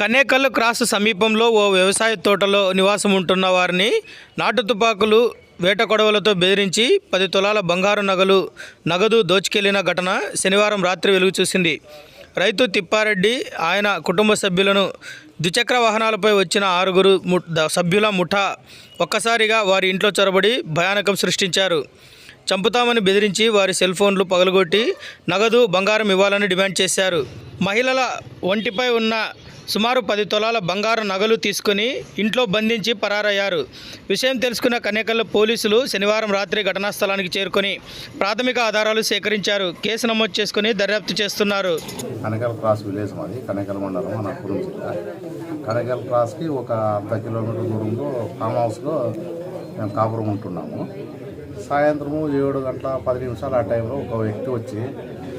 Kanekal cross సమీపంలో ఓ వ్యవసాయ తోటలో నివాసం ఉంటున్న వారిని నాటు తుపాకులు వేట కొడవలతో బెదిరించి పది తులాల బంగారు నగలు నగదు దోచుకెళ్ళిన ఘటన శనివారం రాత్రి వెలుగు చూసింది. రైతు తిప్పారెడ్డి ఆయన కుటుంబ సభ్యులను ద్విచక్ర వాహనాలపై వచ్చిన ఆరుగురు సభ్యుల ముఠా ఒక్కసారిగా వారి ఇంట్లో చొరబడి భయానకం సృష్టించారు. చంపుతామని బెదిరించి వారి సెల్ ఫోన్లు పగలగొట్టి నగదు బంగారం ఇవ్వాలని డిమాండ్ చేశారు. మహిళల ఒంటిపై ఉన్న సుమారు పది తులాల బంగారు నగలు తీసుకుని ఇంట్లో బంధించి పరారయ్యారు. విషయం తెలుసుకున్న కనేకల్ పోలీసులు శనివారం రాత్రి ఘటనా స్థలానికి చేరుకొని ప్రాథమిక ఆధారాలు సేకరించారు. కేసు నమోదు చేసుకుని దర్యాప్తు చేస్తున్నారు. కనకల్ క్రాస్ విలేజ్ మాది కనకల్ మండలం అనంతపురం జిల్లా. కనకల్ క్రాస్కి ఒక అర్ధ కిలోమీటర్ దూరంలో ఫామ్ హౌస్లో మేము కాపురం ఉంటున్నాము. సాయంత్రము ఏడు గంటల పది నిమిషాలు ఆ టైంలో ఒక వ్యక్తి వచ్చి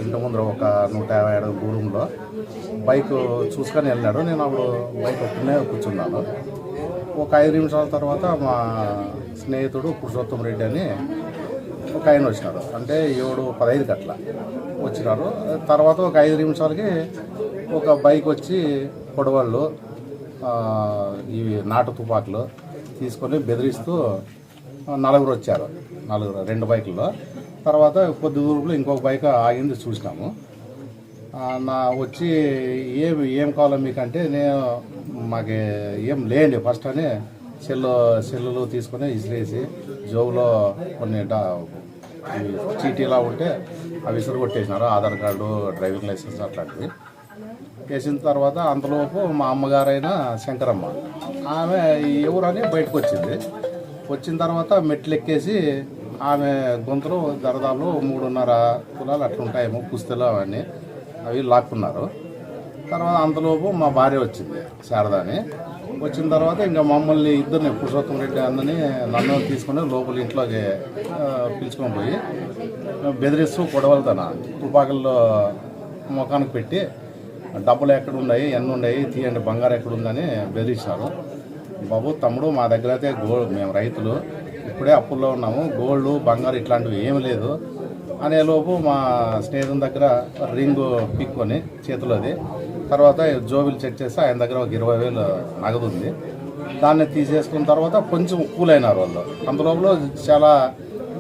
ఇంటి ముందర ఒక నూట యాభై అడుగు దూరంలో బైక్ చూసుకొని వెళ్ళాడు. నేను అప్పుడు బైక్ ఒక్కనే కూర్చున్నాను. ఒక ఐదు నిమిషాల తర్వాత మా స్నేహితుడు పురుషోత్తం రెడ్డి అని ఒక ఆయన వచ్చినారు. అంటే ఏడు పదహైదు గట్ల వచ్చినారు. తర్వాత ఒక ఐదు నిమిషాలకి ఒక బైక్ వచ్చి పొడవాళ్ళు ఇవి నాటు తుపాకులు తీసుకొని బెదిరిస్తూ నలుగురు వచ్చారు. నలుగురు రెండు బైకుల్లో. తర్వాత కొద్ది దూరంలో ఇంకొక బైక్ ఆగింది చూసినాము. నా వచ్చి ఏం ఏం కావాలో మీకంటే నేను మాకు ఏం లేండి. ఫస్ట్ అని సెల్లు సెల్లులు తీసుకొని ఇసిరేసి జోబులో కొన్ని చీటీలా ఉంటే అవి విసురు కొట్టేసినారు ఆధార్ కార్డు డ్రైవింగ్ లైసెన్స్ అట్లాంటివి. వేసిన తర్వాత అంతలోపు మా అమ్మగారైన శంకరమ్మ ఆమె ఎవరని బయటకు వచ్చింది వచ్చిన తర్వాత మెట్లు ఎక్కేసి ఆమె గొంతులు దరదాలు మూడున్నర తులాలు అట్లుంటాయేమో పుస్తలు అవన్నీ. అవి లాక్కున్నారు. తర్వాత అంతలోపు మా భార్య వచ్చింది శారదాని. వచ్చిన తర్వాత ఇంకా మమ్మల్ని ఇద్దరిని పురుషోత్తం రెడ్డి అన్నని నన్ను తీసుకుని లోపల ఇంట్లోకి పిలుచుకొని పోయి బెదిరిస్తూ పొడవలతన తుపాకుల్లో ముఖానికి పెట్టి డబ్బులు ఎక్కడున్నాయి? ఎన్ని ఉన్నాయి తీయండి బంగారు ఎక్కడుందని బెదిరించారు. బాబు తమ్ముడు మా దగ్గర అయితే గో మేము రైతులు. ఇప్పుడే అప్పుల్లో ఉన్నాము. గోల్డ్ బంగారు ఇట్లాంటివి ఏమి లేదు. అనేలోపు మా స్నేహితుని దగ్గర రింగు పిక్కొని చేతిలోది తర్వాత జోబులు చెక్ చేస్తే ఆయన దగ్గర ఒక ఇరవై వేలు నగదు ఉంది. దాన్ని తీసేసుకున్న తర్వాత కొంచెం కూలైనారు వాళ్ళు. అందులోపల చాలా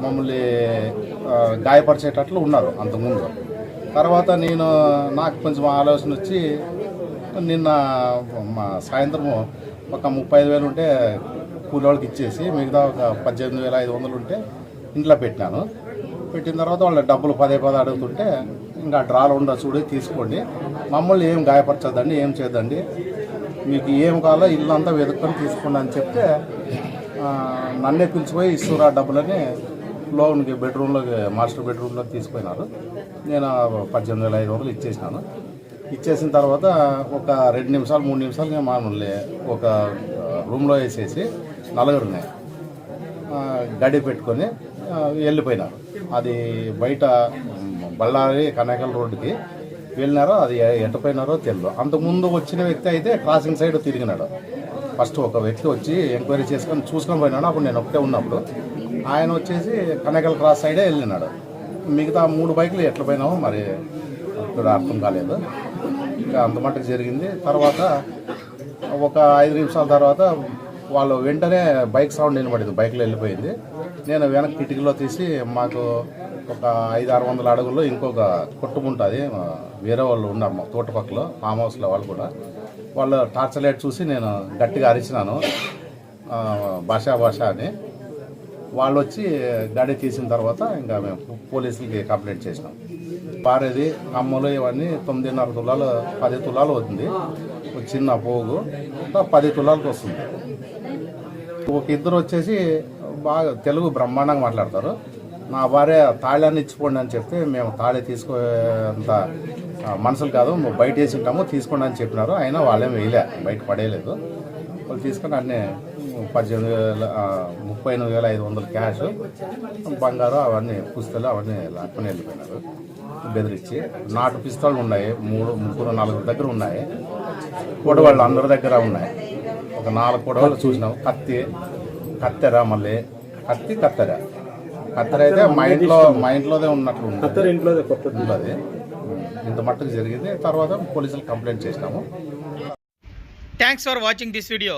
మమ్మల్ని గాయపరిచేటట్లు ఉన్నారు అంతకుముందు. తర్వాత నేను నాకు కొంచెం ఆలోచన వచ్చి నిన్న మా సాయంత్రము ఒక ముప్పై ఐదు వేలు ఉంటే కూలోళ్ళకి ఇచ్చేసి మిగతా ఒక పద్దెనిమిది వేల ఐదు వందలు ఉంటే ఇంట్లో పెట్టినాను. పెట్టిన తర్వాత వాళ్ళ డబ్బులు పదే పదే అడుగుతుంటే ఇంకా డ్రాలు ఉండదు చూడి తీసుకోండి. మమ్మల్ని ఏం గాయపరచదండి ఏం చేద్దండి మీకు ఏం కావాలో ఇల్లు అంతా వెతుక్కొని తీసుకోండి అని చెప్తే నన్నే పిలిచిపోయి ఇస్తురా డబ్బులని లోన్కి బెడ్రూమ్లోకి మాస్టర్ బెడ్రూమ్లోకి తీసుకుపోయినారు నేను పద్దెనిమిది వేల ఐదు వందలు ఇచ్చేసినాను. ఇచ్చేసిన తర్వాత ఒక రెండు నిమిషాలు మూడు నిమిషాలు మామూలు ఒక రూమ్లో వేసేసి నలుగురు ఉన్నాయి గడి పెట్టుకొని వెళ్ళిపోయినారు. అది బయట బళ్ళారి కనకల రోడ్డుకి వెళ్ళినారో అది ఎ- పోయినారో తెలియదు అంతకుముందు వచ్చిన వ్యక్తి అయితే క్రాసింగ్ సైడ్ తిరిగినాడు. ఫస్ట్ ఒక వ్యక్తి వచ్చి ఎంక్వైరీ చేసుకొని చూసుకొని పోయినాడు. అప్పుడు నేను ఒకటే ఉన్నప్పుడు. ఆయన వచ్చేసి కనకల క్రాస్ సైడే వెళ్ళినాడు. మిగతా మూడు బైకులు ఎట్ల పోయినామో మరి ఇప్పుడు అర్థం కాలేదు. ఇంకా అంత మట్టుకు జరిగింది. తర్వాత ఒక ఐదు నిమిషాల తర్వాత వాళ్ళు వెంటనే బైక్ సౌండ్ వినబడింది. బైక్లో వెళ్ళిపోయింది. నేను వెనక్కి కిటికీలో తీసి మాకు ఒక ఐదు ఆరు వందల అడుగుల్లో ఇంకొక కుటుంబం వేరే వాళ్ళు ఉన్నారు మా తోటపక్కలో ఫామ్ హౌస్లో వాళ్ళు కూడా. వాళ్ళు టార్చ్ లైట్ చూసి నేను గట్టిగా అరిచినాను. భాషా భాష అని. వాళ్ళు వచ్చి గాడి తీసిన తర్వాత ఇంకా మేము పోలీసులకి కంప్లైంట్ చేసినాం. పారేది అమ్మలు ఇవన్నీ తొమ్మిదిన్నర తులాలు పది తులాలు అవుతుంది. ఒక చిన్న పోగు పది తులాలకు వస్తుంది. ఒక ఇద్దరు వచ్చేసి బాగా తెలుగు బ్రహ్మాండంగా మాట్లాడతారు. నా భార్య తాళాన్ని ఇచ్చిపోండి అని చెప్తే మేము తాళి తీసుకోంత మనసులు కాదు బయట వేసి ఉంటాము తీసుకోండి అని చెప్పినారు. అయినా వాళ్ళేం వేయలే బయట పడేయలేదు. వాళ్ళు తీసుకొని అన్నీ పద్దెనిమిది వేల ముప్పై ఎనిమిది వేల ఐదు వందలు క్యాష్ బంగారు అవన్నీ పుస్తలు అవన్నీ లాక్కొని వెళ్ళిపోయినారు. బెదిరించి నాటు పిస్తలు ఉన్నాయి మూడు ముగ్గురు నలుగురు దగ్గర ఉన్నాయి. కొడవాళ్ళు అందరి దగ్గర ఉన్నాయి. ఒక నాలుగు కొడవలు చూసినాం. కత్తి కత్తెర మళ్ళీ. కత్తి కత్తెర. కత్తెర అయితే మా ఇంట్లో మా ఇంట్లోదే ఉన్నట్లు ఉంటుంది ఇంట్లో ఉన్నది. ఇంత మట్టుకు జరిగింది. తర్వాత పోలీసులు కంప్లైంట్ చేసినాము. Thanks for watching this video